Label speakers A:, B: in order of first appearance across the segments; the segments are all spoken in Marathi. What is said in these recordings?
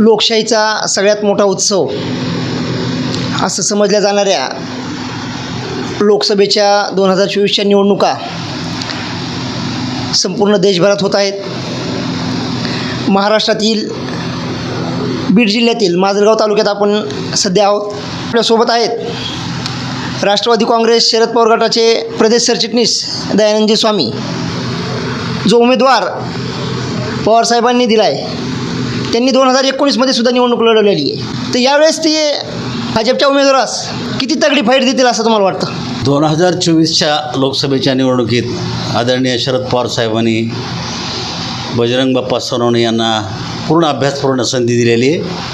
A: लोकशाहीचा सगळ्यात मोठा उत्सव असं समजल्या जाणाऱ्या लोकसभेच्या दोन हजार चोवीसच्या निवडणुका संपूर्ण देशभरात होत आहेत. महाराष्ट्रातील बीड जिल्ह्यातील माजलगाव तालुक्यात आपण सध्या आहोत. आपल्यासोबत आहेत राष्ट्रवादी काँग्रेस शरद पवार गटाचे प्रदेश सरचिटणीस दयानंदजी स्वामी. जो उमेदवार पवारसाहेबांनी दिला आहे त्यांनी दोन हजार एकोणीसमध्ये सुद्धा निवडणूक लढवलेली आहे. तर यावेळेस ते भाजपच्या उमेदवारास किती तगडी फाईट देतील असं तुम्हाला वाटतं?
B: दोन हजार चोवीसच्या लोकसभेच्या निवडणुकीत आदरणीय शरद पवार साहेबांनी बजरंग बाप्पा सोनवणे यांना पूर्ण अभ्यासपूर्ण संधी दिलेली आहे.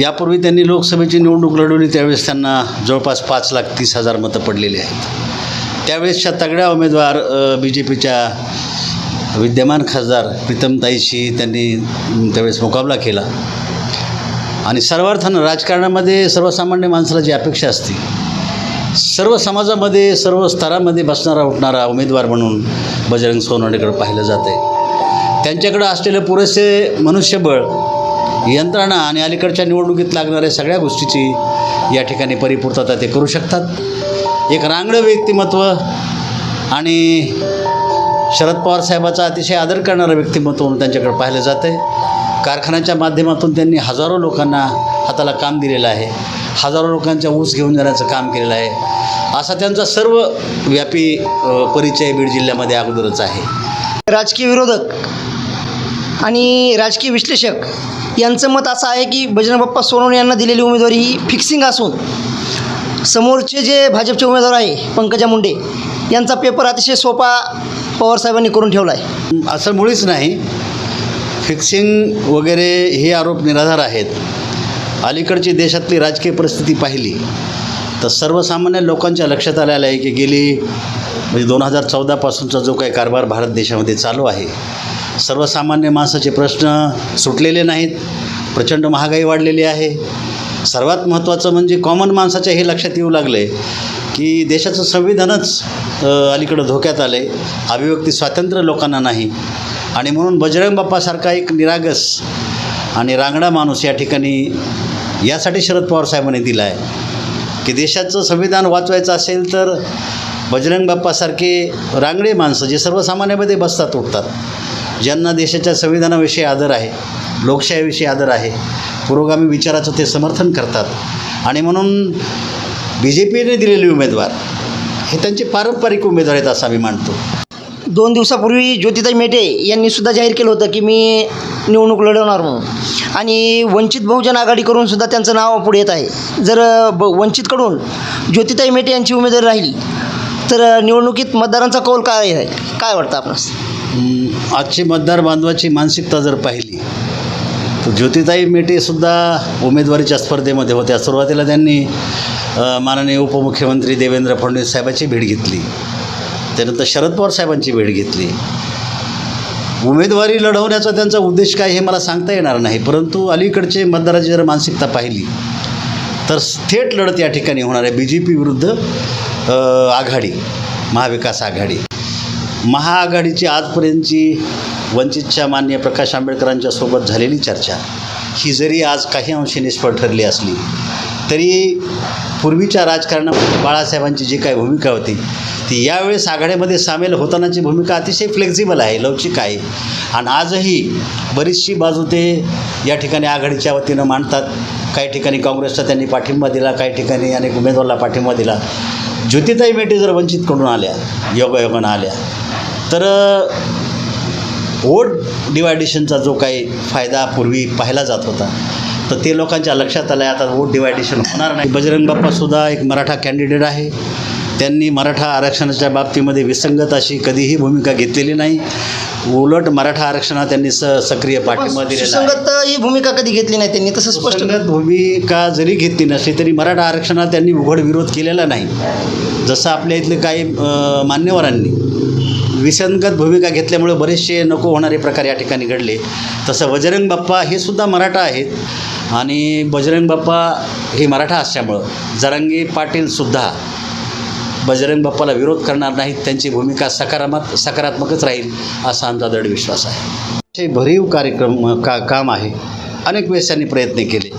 B: यापूर्वी त्यांनी लोकसभेची निवडणूक लढवली त्यावेळेस त्यांना जवळपास पाच लाख तीस हजार मतं पडलेली आहेत. त्यावेळेसच्या तगड्या उमेदवार बी जे पीच्या विद्यमान खासदार प्रीतमताईशी त्यांनी त्यावेळेस मुकाबला केला. आणि सर्वार्थानं राजकारणामध्ये सर्वसामान्य माणसाला जी अपेक्षा असते सर्व समाजामध्ये सर्व स्तरामध्ये बसणारा उठणारा उमेदवार म्हणून बजरंग सोनवणेकडे पाहिलं जात आहे त्यांच्याकडं असलेले पुरेसे मनुष्यबळ यंत्रणा आणि अलीकडच्या निवडणुकीत लागणाऱ्या सगळ्या गोष्टीची या ठिकाणी परिपूर्तता ते करू शकतात. एक रांगडं व्यक्तिमत्व आणि शरद पवार साहेबाचा अतिशय आदर करणारं व्यक्तिमत्व म्हणून त्यांच्याकडे पाहिलं जातं आहे कारखान्याच्या माध्यमातून त्यांनी हजारो लोकांना हाताला काम दिलेलं आहे. हजारो लोकांच्या ऊस घेऊन जाण्याचं काम केलेलं आहे. असा त्यांचा सर्व व्यापी परिचय बीड जिल्ह्यामध्ये अगोदरच आहे.
A: राजकीय विरोधक आणि राजकीय विश्लेषक यांचं मत असं आहे की बजरंग बाप्पा सोनवणे यांना दिलेली उमेदवारी ही फिक्सिंग असून समोरचे जे भाजपचे उमेदवार आहे पंकजा मुंडे यांचा पेपर अतिशय सोपा पवारसाहेबांनी करून ठेवला आहे
B: असं मुळीच नाही. फिक्सिंग वगैरे हे आरोप निराधार आहेत. अलीकडची देशातली राजकीय परिस्थिती पाहिली तर सर्वसामान्य लोकांच्या लक्षात आलेलं आहे की गेली म्हणजे दोन हजार चौदापासूनचा जो काही कारभार भारत देशामध्ये चालू आहे सर्वसामान्य माणसाचे प्रश्न सुटलेले नाहीत प्रचंड महागाई वाढलेली आहे. सर्वात महत्त्वाचं म्हणजे कॉमन माणसाच्या हे लक्षात येऊ लागले की देशाचं संविधानच अलीकडं धोक्यात आलं आहे अभिव्यक्ती स्वातंत्र्य लोकांना नाही. आणि म्हणून बजरंग बाप्पासारखा एक निरागस आणि रांगडा माणूस या ठिकाणी यासाठी शरद पवार साहेबांनी दिला आहे की देशाचं संविधान वाचवायचं असेल तर बजरंग बाप्पासारखे रांगडे माणसं जे सर्वसामान्यामध्ये बसतात उठतात ज्यांना देशाच्या संविधानाविषयी आदर आहे लोकशाहीविषयी आदर आहे पुरोगामी विचाराचं ते समर्थन करतात. आणि म्हणून बी जे पीने दिलेले उमेदवार हे त्यांचे पारंपरिक उमेदवार आहेत असं आम्ही मानतो.
A: दोन दिवसापूर्वी ज्योतिताई मेटे यांनी सुद्धा जाहीर केलं होतं की मी निवडणूक लढवणार म्हणून. आणि वंचित बहुजन आघाडी करून सुद्धा त्यांचं नाव पुढे येत आहे. जर ब वंचितकडून ज्योतिताई मेटे यांची उमेदवारी राहिली तर निवडणुकीत मतदारांचा कौल काय आहे? काय वाटतं आपणास?
B: आजची मतदार बांधवाची मानसिकता जर पाहिली तर ज्योतिताई मेटेसुद्धा उमेदवारीच्या स्पर्धेमध्ये होत्या. सुरुवातीला त्यांनी माननीय उपमुख्यमंत्री देवेंद्र फडणवीस साहेबांची भेट घेतली. त्यानंतर शरद पवार साहेबांची भेट घेतली. उमेदवारी लढवण्याचा त्यांचा उद्देश काय हे मला सांगता येणार नाही परंतु अलीकडचे मतदाराची जर मानसिकता पाहिली तर थेट लढत या ठिकाणी होणार आहे. बी जे पी विरुद्ध आघाडी महाविकास आघाडी. महाआघाडीची आजपर्यंतची वंचितच्या मान्य प्रकाश आंबेडकरांच्या सोबत झालेली चर्चा ही जरी आज काही अंशी निष्फळ ठरली असली तरी पूर्वीच्या राजकारणामध्ये बाळासाहेबांची जी काही भूमिका होती ती यावेळेस आघाडीमध्ये सामील होतानाची भूमिका अतिशय फ्लेक्झिबल आहे लवचिक आहे. आणि आजही बरीचशी बाजू ते या ठिकाणी आघाडीच्या वतीनं मांडतात. काही ठिकाणी काँग्रेसचा त्यांनी पाठिंबा दिला काही ठिकाणी अनेक उमेदवाराला पाठिंबा दिला. ज्योतिताई मेटे जर वंचितकडून आल्या योगायोगानं आल्या तर वोट डिवायडेशनचा जो काही फायदा पूर्वी पाहिला जात होता तर ते लोकांच्या लक्षात आलं आहे आता वोट डिवायडेशन होणार नाही. बजरंग बाप्पासुद्धा एक मराठा कॅन्डिडेट आहे. त्यांनी मराठा आरक्षणाच्या बाबतीमध्ये विसंगत अशी कधीही भूमिका घेतलेली नाही. उलट मराठा आरक्षणाला त्यांनी स सक्रिय पाठिंबा दिलेला
A: ही भूमिका कधी घेतली नाही त्यांनी? तसं स्पष्ट
B: भूमिका जरी घेतली नसली तरी मराठा आरक्षणाला त्यांनी उघड विरोध केलेला नाही. जसं आपल्या इथले काही मान्यवरांनी विसंगत भूमिका घेतल्यामुळे बरेचसे नको होणारे प्रकार या ठिकाणी घडले. तसं बजरंग बाप्पा हे सुद्धा मराठा आहेत. आणि बजरंग बाप्पा हे मराठा असल्यामुळं जरांगी पाटीलसुद्धा बजरंग बाप्पाला विरोध करणार नाहीत. त्यांची भूमिका सकारात्मक सकारात्मकच राहील असा आमचा दृढ विश्वास आहे. हे भरीव कार्यक्रम का काम आहे. अनेक वेळेस त्यांनी प्रयत्न केले.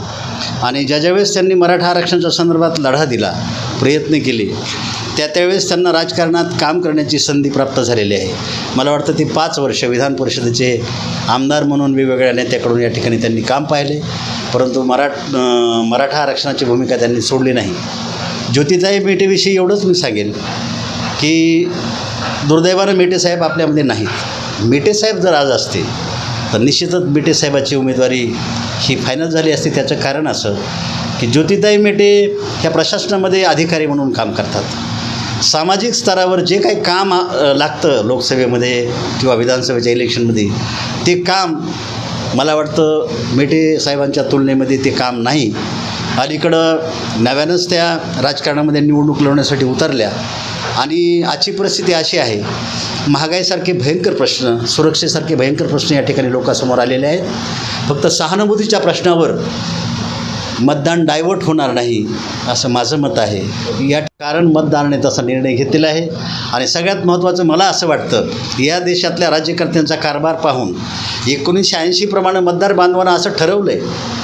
B: आणि ज्या ज्यावेळेस त्यांनी मराठा आरक्षणाच्या संदर्भात लढा दिला प्रयत्न केले त्या त्यावेळेस त्यांना राजकारणात काम करण्याची संधी प्राप्त झालेली आहे. मला वाटतं ती पाच वर्ष विधान परिषदेचे आमदार म्हणून वेगवेगळ्या नेत्याकडून या ठिकाणी त्यांनी काम पाहिले. परंतु मराठ मराठा आरक्षणाची भूमिका त्यांनी सोडली नाही. ज्योतिताई मेटेविषयी एवढंच मी सांगेन की दुर्दैवानं मेटेसाहेब आपल्यामध्ये नाहीत. मेटेसाहेब जर आज असते तर निश्चितच मेटेसाहेबाची उमेदवारी ही फायनल झाली असती. त्याचं कारण असं की ज्योतिताई मेटे ह्या प्रशासनामध्ये अधिकारी म्हणून काम करतात. सामाजिक स्तरावर जे काही काम लागतं लोकसभेमध्ये किंवा विधानसभेच्या इलेक्शनमध्ये ते काम मला वाटतं मेटे साहेबांच्या तुलनेमध्ये ते काम नाही. अलीकडं नव्यानंच त्या राजकारणामध्ये निवडणूक लढवण्यासाठी उतरल्या. आणि आजची परिस्थिती अशी आहे महागाईसारखे भयंकर प्रश्न सुरक्षेसारखे भयंकर प्रश्न या ठिकाणी लोकांसमोर आलेले आहेत. फक्त सहानुभूतीच्या प्रश्नावर मतदान डायवर्ट होणार नाही असं माझं मत आहे. या कारण मतदाराने तसा निर्णय घेतलेला आहे. आणि सगळ्यात महत्त्वाचं मला असं वाटतं या देशातल्या राज्यकर्त्यांचा कारभार पाहून एकोणीसशे ऐंशीप्रमाणे मतदार बांधवांना असं ठरवलं आहे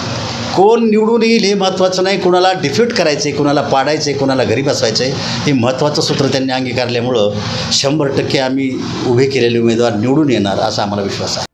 B: कोण निवडून येईल हे महत्त्वाचं नाही कोणाला डिफ्यूट करायचं आहे कोणाला पाडायचं आहे कोणाला घरी बसवायचं आहे हे महत्त्वाचं सूत्र त्यांनी अंगीकारल्यामुळं शंभर टक्के आम्ही उभे केलेले उमेदवार निवडून येणार असा आम्हाला विश्वास आहे.